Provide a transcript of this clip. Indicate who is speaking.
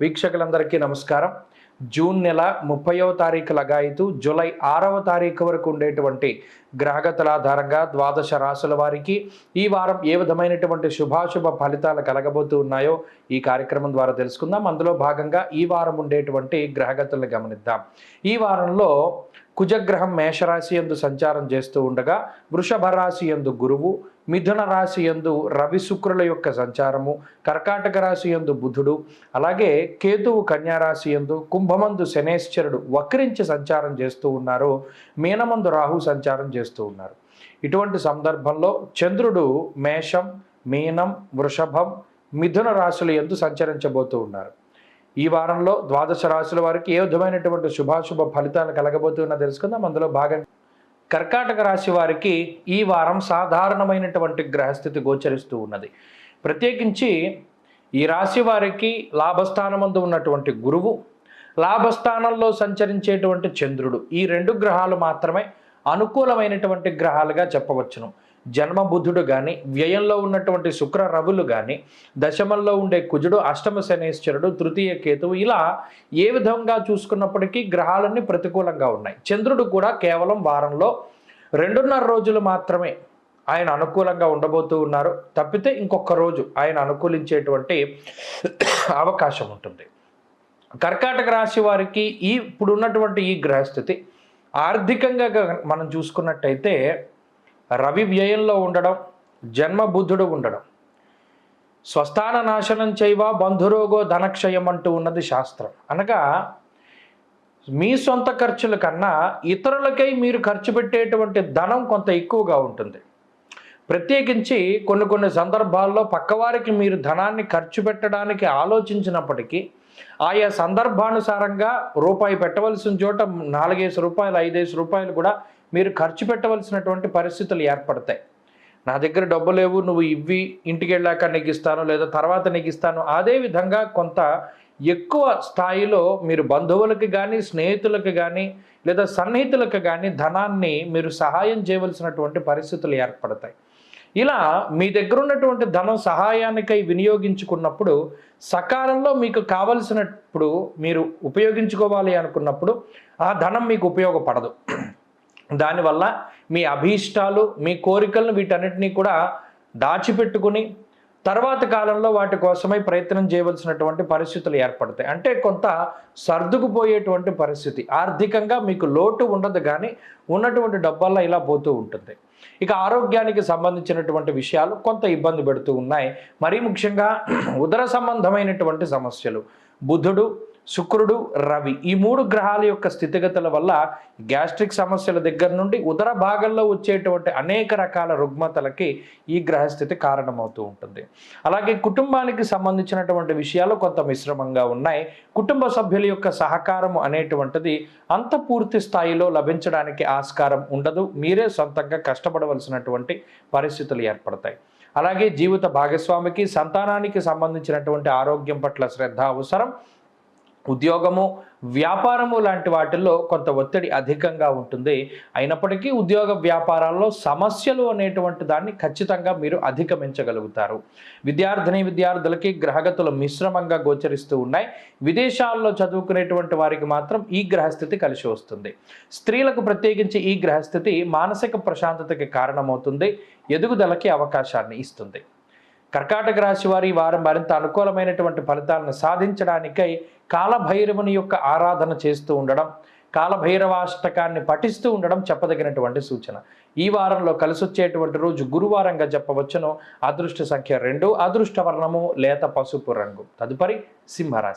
Speaker 1: వీక్షకులందరికీ నమస్కారం. జూన్ నెల ముప్పైవ తారీఖు లగాయితూ జూలై ఆరవ తారీఖు వరకు ఉండేటువంటి గ్రహగతుల ఆధారంగా ద్వాదశ రాశుల వారికి ఈ వారం ఏ విధమైనటువంటి శుభాశుభ ఫలితాలు కలగబోతూ ఉన్నాయో ఈ కార్యక్రమం ద్వారా తెలుసుకుందాం. అందులో భాగంగా ఈ వారం ఉండేటువంటి గ్రహగతులను గమనిద్దాం. ఈ వారంలో కుజగ్రహం మేషరాశి ఎందు సంచారం చేస్తూ ఉండగా వృషభ రాశి ఎందు గురువు మిథున రాశి ఎందు రవి శుక్రుల యొక్క సంచారము కర్కాటక రాశి ఎందు బుధుడు అలాగే కేతువు కన్యారాశి ఎందు కుంభమందు శనేశ్వరుడు వక్రించి సంచారం చేస్తూ ఉన్నారు. మీనమందు రాహు సంచారం చేస్తూ ఉన్నారు. ఇటువంటి సందర్భంలో చంద్రుడు మేషం మీనం వృషభం మిథున రాశుల ఎందు సంచరించబోతూ ఉన్నారు. ఈ వారంలో ద్వాదశ రాశుల వారికి ఏ విధమైనటువంటి శుభాశుభ ఫలితాలు కలగబోతున్నా తెలుసుకుందాం. అందులో భాగంగా కర్కాటక రాశి వారికి ఈ వారం సాధారణమైనటువంటి గ్రహస్థితి గోచరిస్తూ ఉన్నది. ప్రత్యేకించి ఈ రాశి వారికి లాభస్థానమందు ఉన్నటువంటి గురువు లాభస్థానంలో సంచరించేటువంటి చంద్రుడు ఈ రెండు గ్రహాలు మాత్రమే అనుకూలమైనటువంటి గ్రహాలుగా చెప్పవచ్చును. జన్మ బుద్ధుడు కానీ వ్యయంలో ఉన్నటువంటి శుక్ర రవులు కానీ దశమంలో ఉండే కుజుడు అష్టమ శనేశ్వరుడు తృతీయ కేతువు ఇలా ఏ విధంగా చూసుకున్నప్పటికీ గ్రహాలన్నీ ప్రతికూలంగా ఉన్నాయి. చంద్రుడు కూడా కేవలం వారంలో రెండున్నర రోజులు మాత్రమే ఆయన అనుకూలంగా ఉండబోతూ ఉన్నారు. తప్పితే ఇంకొక రోజు ఆయన అనుకూలించేటువంటి అవకాశం ఉంటుంది. కర్కాటక రాశి వారికి ఈ ఇప్పుడు ఉన్నటువంటి ఈ గ్రహస్థితి ఆర్థికంగా మనం చూసుకున్నట్టయితే రవి వ్యయంలో ఉండడం జన్మ బుద్ధుడు ఉండడం. స్వస్థాన నాశనం చేయవా బంధురోగో ధనక్షయం అంటూ ఉన్నది శాస్త్రం. అనగా మీ సొంత ఖర్చుల కన్నా ఇతరులకై మీరు ఖర్చు పెట్టేటువంటి ధనం కొంత ఎక్కువగా ఉంటుంది. ప్రత్యేకించి కొన్ని కొన్ని సందర్భాల్లో పక్కవారికి మీరు ధనాన్ని ఖర్చు పెట్టడానికి ఆలోచించినప్పటికీ ఆయా సందర్భానుసారంగా రూపాయి పెట్టవలసిన చోట నాలుగేసి రూపాయలు ఐదేసి రూపాయలు కూడా మీరు ఖర్చు పెట్టవలసినటువంటి పరిస్థితులు ఏర్పడతాయి. నా దగ్గర డబ్బు లేవు నువ్వు ఇవ్వి ఇంటికి వెళ్ళాక నీకు ఇస్తాను లేదా తర్వాత నీకు ఇస్తాను. అదే విధంగా కొంత ఎక్కువ స్థాయిలో మీరు బంధువులకు కానీ స్నేహితులకు కానీ లేదా సన్నిహితులకు కానీ ధనాన్ని మీరు సహాయం చేయవలసినటువంటి పరిస్థితులు ఏర్పడతాయి. ఇలా మీ దగ్గర ఉన్నటువంటి ధనం సహాయానికై వినియోగించుకున్నప్పుడు సకాలంలో మీకు కావలసినప్పుడు మీరు ఉపయోగించుకోవాలి అనుకున్నప్పుడు ఆ ధనం మీకు ఉపయోగపడదు. దానివల్ల మీ అభీష్టాలు మీ కోరికలను వీటన్నిటినీ కూడా దాచిపెట్టుకుని తర్వాత కాలంలో వాటి కోసమై ప్రయత్నం చేయవలసినటువంటి పరిస్థితులు ఏర్పడతాయి. అంటే కొంత సర్దుకుపోయేటువంటి పరిస్థితి. ఆర్థికంగా మీకు లోటు ఉండదు కానీ ఉన్నటువంటి డబ్బల్లా ఇలా పోతూ ఉంటుంది. ఇక ఆరోగ్యానికి సంబంధించినటువంటి విషయాలు కొంత ఇబ్బంది పెడుతూ ఉన్నాయి. మరీ ముఖ్యంగా ఉదర సంబంధమైనటువంటి సమస్యలు. బుధుడు శుక్రుడు రవి ఈ మూడు గ్రహాల యొక్క స్థితిగతుల వల్ల గ్యాస్ట్రిక్ సమస్యల దగ్గర నుండి ఉదర భాగంలో వచ్చేటువంటి అనేక రకాల రుగ్మతలకి ఈ గ్రహస్థితి కారణమవుతూ ఉంటుంది. అలాగే కుటుంబానికి సంబంధించినటువంటి విషయాలు కొంత మిశ్రమంగా ఉన్నాయి. కుటుంబ సభ్యుల యొక్క సహకారం అనేటువంటిది అంత పూర్తి స్థాయిలో లభించడానికి ఆస్కారం ఉండదు. మీరే సొంతంగా కష్టపడవలసినటువంటి పరిస్థితులు ఏర్పడతాయి. అలాగే జీవిత భాగస్వామికి సంతానానికి సంబంధించినటువంటి ఆరోగ్యం పట్ల శ్రద్ధ అవసరం. ఉద్యోగము వ్యాపారము లాంటి వాటిల్లో కొంత ఒత్తిడి అధికంగా ఉంటుంది. అయినప్పటికీ ఉద్యోగ వ్యాపారాల్లో సమస్యలు అనేటువంటి దాన్ని ఖచ్చితంగా మీరు అధిగమించగలుగుతారు. విద్యార్థిని విద్యార్థులకి గ్రహగతులు మిశ్రమంగా గోచరిస్తూ ఉన్నాయి. విదేశాల్లో చదువుకునేటువంటి వారికి మాత్రం ఈ గ్రహస్థితి కలిసి వస్తుంది. స్త్రీలకు ప్రత్యేకించి ఈ గ్రహస్థితి మానసిక ప్రశాంతతకి కారణమవుతుంది. ఎదుగుదలకి అవకాశాన్ని ఇస్తుంది. కర్కాటక రాశి వారి ఈ వారం మరింత అనుకూలమైనటువంటి ఫలితాలను సాధించడానికై కాలభైరవుని యొక్క ఆరాధన చేస్తూ ఉండడం కాలభైరవాష్టకాన్ని పఠిస్తూ ఉండడం చెప్పదగినటువంటి సూచన. ఈ వారంలో కలిసొచ్చేటువంటి రోజు గురువారంగా చెప్పవచ్చును. అదృష్ట సంఖ్య రెండు అదృష్ట వర్ణము లేత పసుపు రంగు. తదుపరి సింహరాశి.